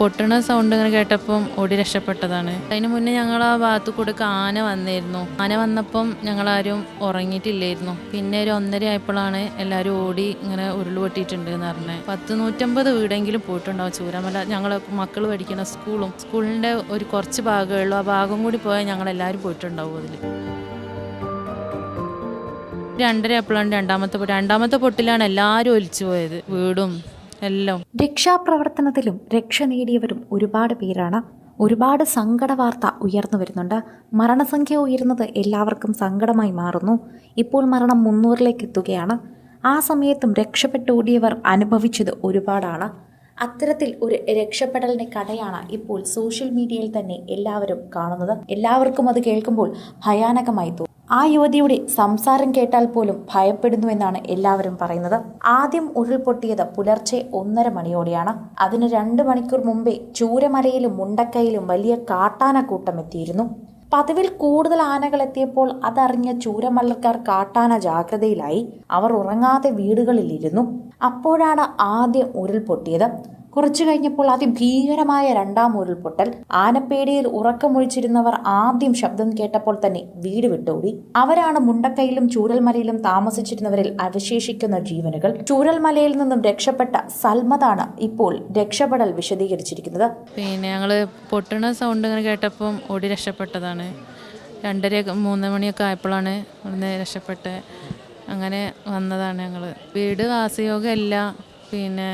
പൊട്ടണ sound ഇങ്ങനെ കേട്ടപ്പം ഓടി രക്ഷപ്പെട്ടതാണ്. അതിന് മുന്നേ ഞങ്ങൾ ആ ഭാഗത്ത് കൂടെ ആന വന്നിരുന്നു. ആന വന്നപ്പം ഞങ്ങളാരും ഉറങ്ങിയിട്ടില്ലായിരുന്നു. പിന്നെ ഒരു ഒന്നര ആയപ്പോഴാണ് എല്ലാവരും ഓടി ഇങ്ങനെ ഉരുൾ പൊട്ടിയിട്ടുണ്ട് എന്ന് പറഞ്ഞത് പത്ത് നൂറ്റമ്പത് വീടെങ്കിലും പോയിട്ടുണ്ടാവും ചൂരമല. ഞങ്ങൾ മക്കൾ പഠിക്കുന്ന സ്കൂളും സ്കൂളിന്റെ ഒരു കുറച്ച് ഭാഗമേ ഉള്ളൂ ആ ഭാഗം കൂടി പോയാൽ ഞങ്ങളെല്ലാവരും പോയിട്ടുണ്ടാവും അതിൽ രണ്ടര അപ്പോഴാണ് രണ്ടാമത്തെ രണ്ടാമത്തെ പൊട്ടിലാണ് എല്ലാവരും ഒലിച്ചു പോയത്. വീടും എല്ലാം. രക്ഷാപ്രവർത്തനത്തിലും രക്ഷ നേടിയവരും ഒരുപാട് പേരാണ്. ഒരുപാട് സങ്കട വാർത്ത ഉയർന്നു വരുന്നുണ്ട്. മരണസംഖ്യ ഉയരുന്നത് എല്ലാവർക്കും സങ്കടമായി മാറുന്നു. ഇപ്പോൾ മരണം മുന്നൂറിലേക്ക് എത്തുകയാണ്. ആ സമയത്തും രക്ഷപ്പെട്ടോടിയവർ അനുഭവിച്ചത് ഒരുപാടാണ്. അത്തരത്തിൽ ഒരു രക്ഷപ്പെടലിന്റെ കഥയാണ് ഇപ്പോൾ സോഷ്യൽ മീഡിയയിൽ തന്നെ എല്ലാവരും കാണുന്നത്. എല്ലാവർക്കും അത് കേൾക്കുമ്പോൾ ഭയാനകമായി തോന്നും. ആ യുവതിയുടെ സംസാരം കേട്ടാൽ പോലും ഭയപ്പെടുന്നുവെന്നാണ് എല്ലാവരും പറയുന്നത്. ആദ്യം ഉരുൾപൊട്ടിയത് പുലർച്ചെ ഒന്നര മണിയോടെയാണ്. അതിന് രണ്ട് മണിക്കൂർ മുമ്പേ ചൂരമലയിലും മുണ്ടക്കയിലും വലിയ കാട്ടാനക്കൂട്ടം എത്തിയിരുന്നു. പതിവിൽ കൂടുതൽ ആനകൾ എത്തിയപ്പോൾ അതറിഞ്ഞ ചൂരമല്ലക്കാർ കാട്ടാന ജാഗ്രതയിലായി. അവർ ഉറങ്ങാതെ വീടുകളിലിരുന്നു. അപ്പോഴാണ് ആദ്യം ഉരുൾപൊട്ടിയത്. കുറച്ചു കഴിഞ്ഞപ്പോൾ അതിഭീകരമായ രണ്ടാം ഉരുൾപൊട്ടൽ. ആനപ്പേടിയിൽ ഉറക്കമൊഴിച്ചിരുന്നവർ ആദ്യം ശബ്ദം കേട്ടപ്പോൾ തന്നെ വീട് വിട്ടോടി. അവരാണ് മുണ്ടക്കയിലും ചൂരൽമലയിലും താമസിച്ചിരുന്നവരിൽ അവശേഷിക്കുന്ന ജീവനുകൾ. ചൂരൽമലയിൽ നിന്നും രക്ഷപ്പെട്ട സൽമതാണ് ഇപ്പോൾ രക്ഷപ്പെടൽ വിശദീകരിച്ചിരിക്കുന്നത്. പിന്നെ ഞങ്ങൾ പൊട്ടണ സൗണ്ട് ഇങ്ങനെ കേട്ടപ്പം ഓടി രക്ഷപ്പെട്ടതാണ്. രണ്ടര മൂന്ന് മണിയൊക്കെ ആയപ്പോഴാണ് ഇവിടുന്ന് രക്ഷപ്പെട്ട് അങ്ങനെ വന്നതാണ് ഞങ്ങൾ വീട് വാസയോഗമല്ല പിന്നെ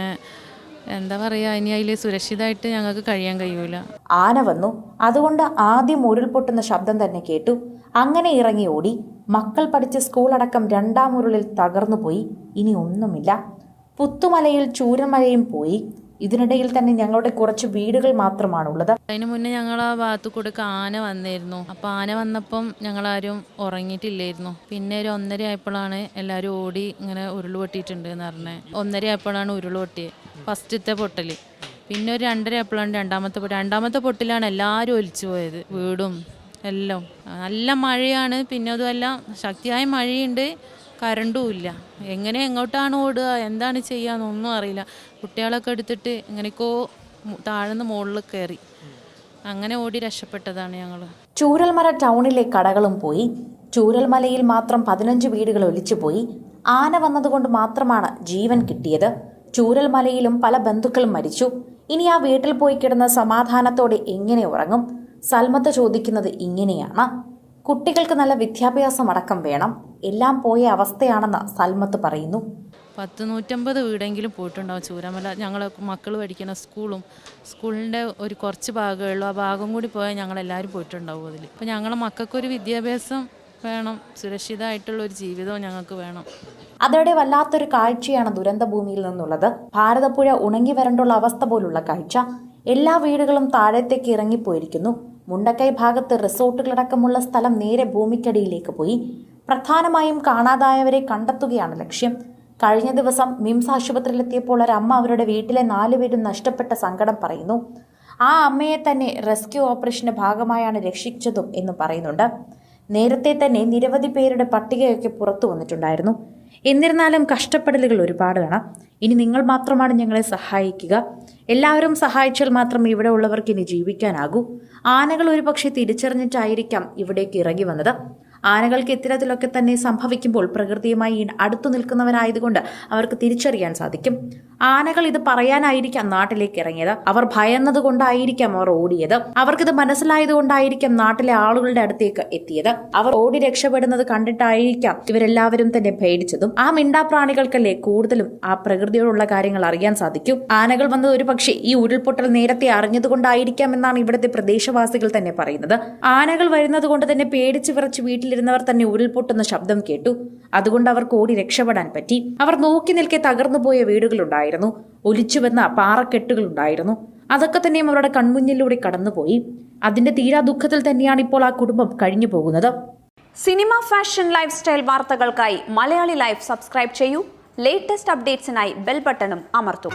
എന്താ പറയുക ഇനി അതിൽ സുരക്ഷിതമായിട്ട് ഞങ്ങൾക്ക് കഴിയാൻ കഴിയൂല. ആന വന്നു. അതുകൊണ്ട് ആദ്യം ഉരുൾപൊട്ടുന്ന ശബ്ദം തന്നെ കേട്ടു. അങ്ങനെ ഇറങ്ങി ഓടി. മക്കൾ പഠിച്ച സ്കൂൾ അടക്കം രണ്ടാം ഉരുളിൽ തകർന്നുപോയി. ഇനി ഒന്നുമില്ല. പുത്തുമലയിൽ ചൂരമലയും പോയി. ഇതിനിടയിൽ തന്നെ ഞങ്ങളുടെ കുറച്ച് വീടുകൾ മാത്രമാണ് ഉള്ളത് അതിന് മുന്നേ ഞങ്ങൾ ആ ഭാഗത്തു കൂടെ ആന വന്നിരുന്നു. അപ്പോൾ ആന വന്നപ്പം ആരും ഉറങ്ങിയിട്ടില്ലായിരുന്നു. പിന്നെ ഒരു ഒന്നര ആയപ്പോഴാണ് എല്ലാരും ഓടി ഇങ്ങനെ ഉരുൾ പൊട്ടിയിട്ടുണ്ട് എന്ന് പറഞ്ഞത് ഒന്നര ആയപ്പോഴാണ് ഉരുൾ പൊട്ടിയത് ഫസ്റ്റത്തെ പൊട്ടൽ പിന്നെ ഒരു രണ്ടര ആയപ്പോഴാണ് രണ്ടാമത്തെ പൊട്ടി രണ്ടാമത്തെ പൊട്ടിലാണ് എല്ലാവരും ഒലിച്ചു പോയത്. വീടും എല്ലാം. നല്ല മഴയാണ്. പിന്നെ അതുമല്ല ശക്തിയായ മഴയുണ്ട്. കറണ്ടും ഇല്ല. എങ്ങനെ എങ്ങോട്ടാണ് ഓടുക? എന്താണ് ചെയ്യാന്നൊന്നും അറിയില്ല. കുട്ടികളൊക്കെ എടുത്തിട്ട് എങ്ങനെയൊക്കെയോ മു- താഴ്ന്ന് മുകളിൽ കയറി. അങ്ങനെ ഓടി രക്ഷപ്പെട്ടതാണ് ഞങ്ങൾ ചൂരൽമല ടൗണിലെ കടകളും പോയി. ചൂരൽമലയിൽ മാത്രം പതിനഞ്ച് വീടുകൾ ഒലിച്ചുപോയി ആന വന്നതുകൊണ്ട് മാത്രമാണ് ജീവൻ കിട്ടിയത്. ചൂരൽമലയിലും പല ബന്ധുക്കളും മരിച്ചു. ഇനി ആ വീട്ടിൽ പോയി കിടന്ന് സമാധാനത്തോടെ എങ്ങനെ ഉറങ്ങും? സൽമത്ത് ചോദിക്കുന്നത് ഇങ്ങനെയാണ്. കുട്ടികൾക്ക് നല്ല വിദ്യാഭ്യാസം അടക്കം വേണം. എല്ലാം പോയ അവസ്ഥയാണെന്ന് സൽമത്ത് പറയുന്നു. പത്ത് നൂറ്റമ്പത് വീടെങ്കിലും പോയിട്ടുണ്ടാവും ചൂരമല. ഞങ്ങൾ മക്കൾ പഠിക്കുന്ന സ്കൂളും സ്കൂളിന്റെ ഒരു കുറച്ച് ഭാഗമുള്ളൂ ആ ഭാഗം കൂടി പോയാൽ ഞങ്ങളെല്ലാവരും പോയിട്ടുണ്ടാവും അതിൽ അപ്പോൾ ഞങ്ങളെ മക്കൾക്കൊരു വിദ്യാഭ്യാസം വേണം. സുരക്ഷിതമായിട്ടുള്ള ഒരു ജീവിതവും ഞങ്ങൾക്ക് വേണം. അതോടെ വല്ലാത്തൊരു കാഴ്ചയാണ് ദുരന്തഭൂമിയിൽ നിന്നുള്ളത്. ഭാരതപ്പുഴ ഉണങ്ങി വരണ്ടുള്ള അവസ്ഥ പോലുള്ള കാഴ്ച. എല്ലാ വീടുകളും താഴത്തേക്ക് ഇറങ്ങിപ്പോയിരിക്കുന്നു. മുണ്ടക്കൈ ഭാഗത്ത് റിസോർട്ടുകളടക്കമുള്ള സ്ഥലം നേരെ ഭൂമിക്കടിയിലേക്ക് പോയി. പ്രധാനമായും കാണാതായവരെ കണ്ടെത്തുകയാണ് ലക്ഷ്യം. കഴിഞ്ഞ ദിവസം മിംസ് ആശുപത്രിയിലെത്തിയപ്പോൾ ഒരു അമ്മ അവരുടെ വീട്ടിലെ നാലുപേരും നഷ്ടപ്പെട്ട സങ്കടം പറയുന്നു. ആ അമ്മയെ തന്നെ റെസ്ക്യൂ ഓപ്പറേഷന്റെ ഭാഗമായാണ് രക്ഷിച്ചതും എന്ന് പറയുന്നുണ്ട്. നേരത്തെ തന്നെ നിരവധി പേരുടെ പട്ടികയൊക്കെ പുറത്തു വന്നിട്ടുണ്ടായിരുന്നു. എന്നിരുന്നാലും കഷ്ടപ്പെടലുകൾ വേണം. ഇനി നിങ്ങൾ മാത്രമാണ് ഞങ്ങളെ സഹായിക്കുക. എല്ലാവരും സഹായിച്ചാൽ മാത്രം ഇവിടെ ഉള്ളവർക്ക് ഇനി ജീവിക്കാനാകൂ. ആനകൾ ഒരുപക്ഷെ തിരിച്ചറിഞ്ഞിട്ടായിരിക്കാം ഇവിടേക്ക് ഇറങ്ങി വന്നത്. ആനകൾക്ക് ഇത്തരത്തിലൊക്കെ തന്നെ സംഭവിക്കുമ്പോൾ പ്രകൃതിയുമായി അടുത്തു നിൽക്കുന്നവരായതുകൊണ്ട് അവർക്ക് തിരിച്ചറിയാൻ സാധിക്കും. ആനകൾ ഇത് പറയാനായിരിക്കാം നാട്ടിലേക്ക് ഇറങ്ങിയത്. അവർ ഭയന്നത് കൊണ്ടായിരിക്കാം അവർ ഓടിയത്. അവർക്കിത് മനസ്സിലായത് കൊണ്ടായിരിക്കാം നാട്ടിലെ ആളുകളുടെ അടുത്തേക്ക് എത്തിയത്. അവർ ഓടി രക്ഷപ്പെടുന്നത് കണ്ടിട്ടായിരിക്കാം ഇവരെല്ലാവരും തന്നെ പേടിച്ചതും. ആ മിണ്ടാപ്രാണികൾക്കല്ലേ കൂടുതലും ആ പ്രകൃതിയോടുള്ള കാര്യങ്ങൾ അറിയാൻ സാധിക്കും? ആനകൾ വന്നത് ഒരു പക്ഷേ ഈ ഉരുൾപൊട്ടൽ നേരത്തെ അറിഞ്ഞതുകൊണ്ടായിരിക്കാം എന്നാണ് ഇവിടുത്തെ പ്രദേശവാസികൾ തന്നെ പറയുന്നത്. ആനകൾ വരുന്നത് കൊണ്ട് തന്നെ പേടിച്ച് വിറച്ച് വീട്ടിലിരുന്നവർ തന്നെ ഉരുൾപൊട്ടുന്ന ശബ്ദം കേട്ടു. അതുകൊണ്ട് അവർക്ക് ഓടി രക്ഷപ്പെടാൻ പറ്റി. അവർ നോക്കി നിൽക്കെ തകർന്നുപോയ വീടുകളുണ്ടായിരുന്നു ഒലിച്ചുവെന്ന പാറക്കെട്ടുകളുണ്ടായിരുന്നു അതൊക്കെ തന്നെയും അവരുടെ കൺമുന്നിലൂടെ കടന്നുപോയി. അതിന്റെ തീരാ ദുഃഖത്തിൽ തന്നെയാണ് ഇപ്പോൾ ആ കുടുംബം കഴിഞ്ഞു പോകുന്നത്. സിനിമ ഫാഷൻ ലൈഫ് സ്റ്റൈൽ വാർത്തകൾക്കായി മലയാളി ലൈഫ് സബ്സ്ക്രൈബ് ചെയ്യൂ. ലേറ്റസ്റ്റ് അപ്ഡേറ്റ്സിനായി ബെൽ ബട്ടണും അമർത്തും.